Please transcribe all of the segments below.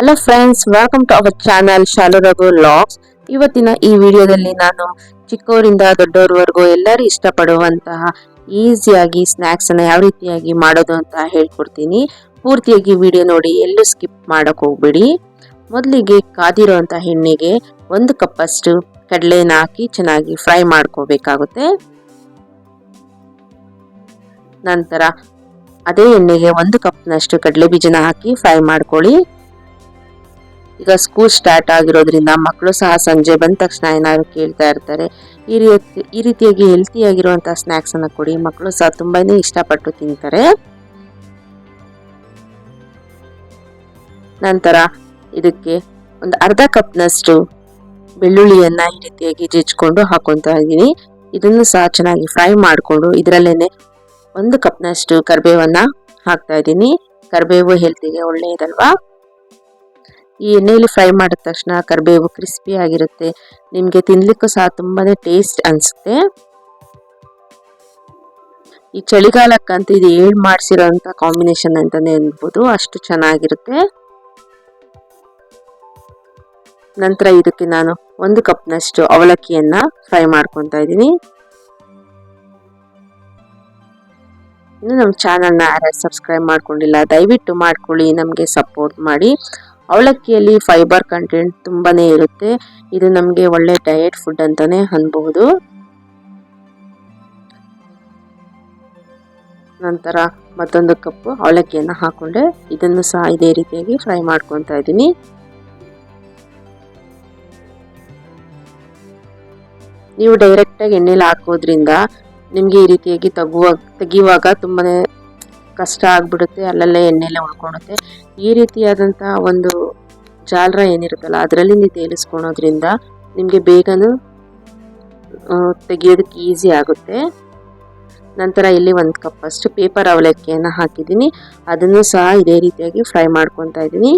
Hello friends welcome to our channel Shalu Raghu logs ಇವತ್ತಿನ ಈ ವಿಡಿಯೋದಲ್ಲಿ ನಾನು ಚಿಕ್ಕವರಿಂದ ದೊಡ್ಡವರವರೆಗೂ ಎಲ್ಲರೂ ಇಷ್ಟಪಡುವಂತಹ ಈಸಿಯಾಗಿ ಸ್ನ್ಯಾಕ್ಸನ್ನು ಯಾವ ರೀತಿಯಾಗಿ ಮಾಡೋದು ಅಂತ ಹೇಳ್ಕೊಡ್ತೀನಿ. ಪೂರ್ತಿಯಾಗಿ ವಿಡಿಯೋ ನೋಡಿ, ಎಲ್ಲೂ ಸ್ಕಿಪ್ ಮಾಡಕ್ ಹೋಗ್ಬೇಡಿ. ಮೊದಲಿಗೆ ಕಾದಿರೋಂಥ ಎಣ್ಣೆಗೆ ಒಂದು ಕಪ್ಪಷ್ಟು ಕಡಲೆನ ಹಾಕಿ ಚೆನ್ನಾಗಿ ಫ್ರೈ ಮಾಡ್ಕೋಬೇಕಾಗುತ್ತೆ. ನಂತರ ಅದೇ ಎಣ್ಣೆಗೆ ಒಂದು ಕಪ್ನಷ್ಟು ಕಡಲೆ ಬೀಜನ ಹಾಕಿ ಫ್ರೈ ಮಾಡ್ಕೊಳ್ಳಿ. ಈಗ ಸ್ಕೂಲ್ ಸ್ಟಾರ್ಟ್ ಆಗಿರೋದ್ರಿಂದ ಮಕ್ಕಳು ಸಹ ಸಂಜೆ ಬಂದ ತಕ್ಷಣ ಏನಾದ್ರು ಕೇಳ್ತಾ ಇರ್ತಾರೆ. ಈ ರೀತಿ ಈ ರೀತಿಯಾಗಿ ಹೆಲ್ತಿಯಾಗಿರುವಂಥ ಸ್ನ್ಯಾಕ್ಸನ್ನು ಕೊಡಿ. ಮಕ್ಕಳು ಸಹ ತುಂಬಾನೇ ಇಷ್ಟಪಟ್ಟು ತಿಂತಾರೆ. ನಂತರ ಇದಕ್ಕೆ ಒಂದು ಅರ್ಧ ಕಪ್ನಷ್ಟು ಬೆಳ್ಳುಳ್ಳಿಯನ್ನು ಈ ರೀತಿಯಾಗಿ ಜಜ್ಕೊಂಡು ಹಾಕೊಂತ ಇದ್ದೀನಿ ಇದನ್ನು ಸಹ ಚೆನ್ನಾಗಿ ಫ್ರೈ ಮಾಡಿಕೊಂಡು ಇದರಲ್ಲೇನೆ ಒಂದು ಕಪ್ನಷ್ಟು ಕರಿಬೇವನ್ನು ಹಾಕ್ತಾ ಇದ್ದೀನಿ. ಕರಿಬೇವು ಹೆಲ್ತಿಗೆ ಒಳ್ಳೆಯದಲ್ವಾ? ಈ ಎಣ್ಣೆಯಲ್ಲಿ ಫ್ರೈ ಮಾಡಿದ ತಕ್ಷಣ ಕರಿಬೇವು ಕ್ರಿಸ್ಪಿ ಆಗಿರುತ್ತೆ. ನಿಮಗೆ ತಿನ್ನಲಿಕ್ಕೂ ಸಹ ತುಂಬಾ ಟೇಸ್ಟ್ ಅನಿಸುತ್ತೆ. ಈ ಚಳಿಗಾಲಕ್ಕಂತೂ ಇದು ಏಳು ಮಾಡಿಸಿರೋಂಥ ಕಾಂಬಿನೇಷನ್ ಅಂತಲೇ ಅನ್ಬೋದು ಅಷ್ಟು ಚೆನ್ನಾಗಿರುತ್ತೆ. ನಂತರ ಇದಕ್ಕೆ ನಾನು ಒಂದು ಕಪ್ನಷ್ಟು ಅವಲಕ್ಕಿಯನ್ನು ಫ್ರೈ ಮಾಡ್ಕೊತಾ ಇದ್ದೀನಿ. ಇನ್ನು ನಮ್ಮ ಚಾನಲ್ನ ಯಾರು ಸಬ್ಸ್ಕ್ರೈಬ್ ಮಾಡ್ಕೊಂಡಿಲ್ಲ, ದಯವಿಟ್ಟು ಮಾಡ್ಕೊಳ್ಳಿ. ನಮಗೆ ಸಪೋರ್ಟ್ ಮಾಡಿ. ಅವಲಕ್ಕಿಯಲ್ಲಿ ಫೈಬರ್ ಕಂಟೆಂಟ್ ತುಂಬಾನೇ ಇರುತ್ತೆ. ಇದು ನಮಗೆ ಒಳ್ಳೆ ಡಯಟ್ ಫುಡ್ ಅಂತಾನೆ ಅನ್ಬಹುದು ನಂತರ ಮತ್ತೊಂದು ಕಪ್ಪು ಅವಲಕ್ಕಿಯನ್ನು ಹಾಕೊಂಡೆ. ಇದನ್ನು ಸಹ ಇದೇ ರೀತಿಯಾಗಿ ಫ್ರೈ ಮಾಡ್ಕೊತಾ ಇದ್ದೀನಿ. ನೀವು ಡೈರೆಕ್ಟಾಗಿ ಎಣ್ಣೆಲಿ ಹಾಕೋದ್ರಿಂದ ನಿಮಗೆ ಈ ರೀತಿಯಾಗಿ ತಗುವ ತೆಗೆಯುವಾಗ ತುಂಬಾನೇ ಕಷ್ಟ ಆಗ್ಬಿಡುತ್ತೆ, ಅಲ್ಲಲ್ಲೇ ಎಣ್ಣೆಲ್ಲೇ ಉಳ್ಕೊಳುತ್ತೆ. ಈ ರೀತಿಯಾದಂಥ ಒಂದು ಜಾಲರ ಏನಿರುತ್ತಲ್ಲ, ಅದರಲ್ಲಿ ನೀವು ತೇಲಿಸ್ಕೊಳೋದ್ರಿಂದ ನಿಮಗೆ ಬೇಗನೂ ತೆಗೆಯೋದಕ್ಕೆ ಈಸಿ ಆಗುತ್ತೆ. ನಂತರ ಇಲ್ಲಿ ಒಂದು ಕಪ್ಪಷ್ಟು ಪೇಪರ್ ಅವಲಕ್ಕಿಯನ್ನು ಹಾಕಿದ್ದೀನಿ. ಅದನ್ನು ಸಹ ಇದೇ ರೀತಿಯಾಗಿ ಫ್ರೈ ಮಾಡ್ಕೊತಾ ಇದ್ದೀನಿ.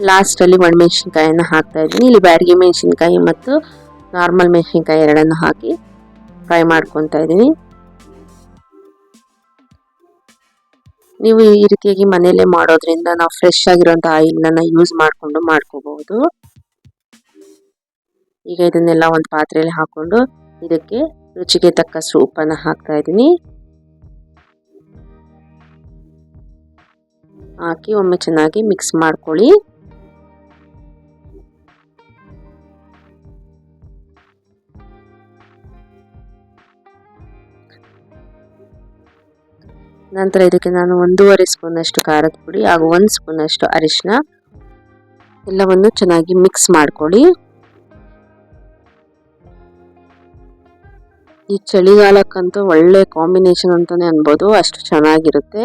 ಲಾಸ್ಟಲ್ಲಿ ಒಣಮೆಣಸಿನ್ಕಾಯನ್ನು ಹಾಕ್ತಾ ಇದ್ದೀನಿ. ಇಲ್ಲಿ ಬ್ಯಾಡಿಗೆ ಮೆಣಸಿನ್ಕಾಯಿ ಮತ್ತು ನಾರ್ಮಲ್ ಮೆಣಸಿನ್ಕಾಯಿ ಎರಡನ್ನು ಹಾಕಿ ಫ್ರೈ ಮಾಡ್ಕೊತಾ ಇದ್ದೀನಿ. ನೀವು ಈ ರೀತಿಯಾಗಿ ಮನೆಯಲ್ಲೇ ಮಾಡೋದ್ರಿಂದ ನಾವು ಫ್ರೆಶ್ ಆಗಿರುವಂಥ ಆಯಿಲ್ನ ಯೂಸ್ ಮಾಡಿಕೊಂಡು ಮಾಡ್ಕೋಬಹುದು. ಈಗ ಇದನ್ನೆಲ್ಲ ಒಂದು ಪಾತ್ರೆಯಲ್ಲಿ ಹಾಕೊಂಡು ಇದಕ್ಕೆ ರುಚಿಗೆ ತಕ್ಕಷ್ಟು ಉಪ್ಪನ್ನು ಹಾಕ್ತಾ ಇದ್ದೀನಿ. ಹಾಕಿ ಒಮ್ಮೆ ಚೆನ್ನಾಗಿ ಮಿಕ್ಸ್ ಮಾಡ್ಕೊಳ್ಳಿ. ನಂತರ ಇದಕ್ಕೆ ನಾನು ಒಂದೂವರೆ ಸ್ಪೂನಷ್ಟು ಖಾರದ ಪುಡಿ ಹಾಗೂ ಒಂದು ಸ್ಪೂನಷ್ಟು ಅರಿಶಿನ ಎಲ್ಲವನ್ನು ಚೆನ್ನಾಗಿ ಮಿಕ್ಸ್ ಮಾಡ್ಕೊಳ್ಳಿ. ಈ ಚಳಿಗಾಲಕ್ಕಂತೂ ಒಳ್ಳೆ ಕಾಂಬಿನೇಷನ್ ಅಂತಲೇ ಅನ್ಬೋದು, ಅಷ್ಟು ಚೆನ್ನಾಗಿರುತ್ತೆ.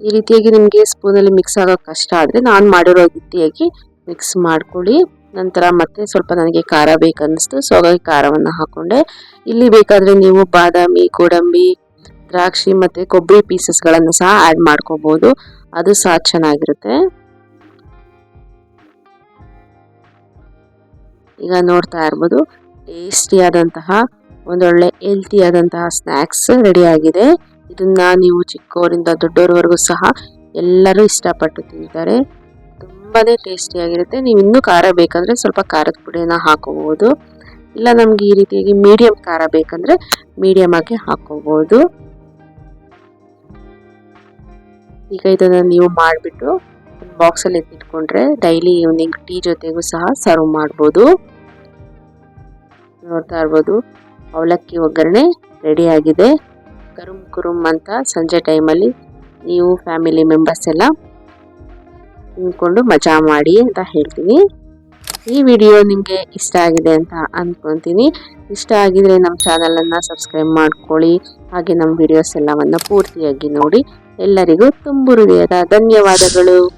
ಈ ರೀತಿಯಾಗಿ ನಿಮಗೆ ಸ್ಪೂನಲ್ಲಿ ಮಿಕ್ಸ್ ಆಗೋ ಕಷ್ಟ ಆದರೆ ನಾನು ಮಾಡಿರೋ ರೀತಿಯಾಗಿ ಮಿಕ್ಸ್ ಮಾಡ್ಕೊಳ್ಳಿ. ನಂತರ ಮತ್ತೆ ಸ್ವಲ್ಪ ನನಗೆ ಖಾರ ಬೇಕನ್ನಿಸ್ತು, ಸೊ ಹಾಗಾಗಿ ಖಾರವನ್ನು ಹಾಕ್ಕೊಂಡೆ ಇಲ್ಲಿ ಬೇಕಾದರೆ ನೀವು ಬಾದಾಮಿ, ಗೋಡಂಬಿ ದ್ರಾಕ್ಷಿ ಮತ್ತು ಕೊಬ್ಬರಿ ಪೀಸಸ್ಗಳನ್ನು ಸಹ ಆ್ಯಡ್ ಮಾಡ್ಕೋಬೋದು. ಅದು ಸಹ ಚೆನ್ನಾಗಿರುತ್ತೆ. ಈಗ ನೋಡ್ತಾ ಇರ್ಬೋದು, ಟೇಸ್ಟಿಯಾದಂತಹ, ಒಂದೊಳ್ಳೆ ಹೆಲ್ತಿಯಾದಂತಹ ಸ್ನ್ಯಾಕ್ಸ್ ರೆಡಿಯಾಗಿದೆ ಇದನ್ನು ನೀವು ಚಿಕ್ಕವರಿಂದ ದೊಡ್ಡವರವರೆಗೂ ಸಹ ಎಲ್ಲರೂ ಇಷ್ಟಪಟ್ಟು ತಿಂತಾರೆ. ತುಂಬಾ ಟೇಸ್ಟಿಯಾಗಿರುತ್ತೆ. ನೀವು ಇನ್ನೂ ಖಾರ ಬೇಕಂದರೆ ಸ್ವಲ್ಪ ಖಾರದ ಪುಡಿಯನ್ನು ಹಾಕೋಬೋದು. ಇಲ್ಲ ನಮಗೆ ಈ ರೀತಿಯಾಗಿ ಮೀಡಿಯಂ ಖಾರ ಬೇಕಂದರೆ ಮೀಡಿಯಮ್ ಆಗಿ ಹಾಕೋಬಹುದು ಈಗ ಇದನ್ನು ನೀವು ಮಾಡಿಬಿಟ್ಟು ಬಾಕ್ಸಲ್ಲಿ ಎತ್ತಿಟ್ಕೊಂಡ್ರೆ ಡೈಲಿ ಈವ್ನಿಂಗ್ ಟೀ ಜೊತೆಗೂ ಸಹ ಸರ್ವ್ ಮಾಡ್ಬೋದು. ನೋಡ್ತಾ ಇರ್ಬೋದು, ಅವಲಕ್ಕಿ ಒಗ್ಗರಣೆ ರೆಡಿ ಆಗಿದೆ. ಕರುಮ್ ಕುರುಮ್ ಅಂತ ಸಂಜೆ ಟೈಮಲ್ಲಿ ನೀವು ಫ್ಯಾಮಿಲಿ ಮೆಂಬರ್ಸ್ ಎಲ್ಲ ತಿನ್ಕೊಂಡು ಮಜಾ ಮಾಡಿ ಅಂತ ಹೇಳ್ತೀನಿ. ಈ ವಿಡಿಯೋ ನಿಮಗೆ ಇಷ್ಟ ಆಗಿದೆ ಅಂತ ಅಂದ್ಕೊತೀನಿ ಇಷ್ಟ ಆಗಿದ್ರೆ ನಮ್ಮ ಚಾನಲನ್ನು ಸಬ್ಸ್ಕ್ರೈಬ್ ಮಾಡ್ಕೊಳ್ಳಿ. ಹಾಗೆ ನಮ್ಮ ವಿಡಿಯೋಸ್ ಎಲ್ಲವನ್ನು ಪೂರ್ತಿಯಾಗಿ ನೋಡಿ. ಎಲ್ಲರಿಗೂ ತುಂಬು ಹೃದಯದ ಧನ್ಯವಾದಗಳು.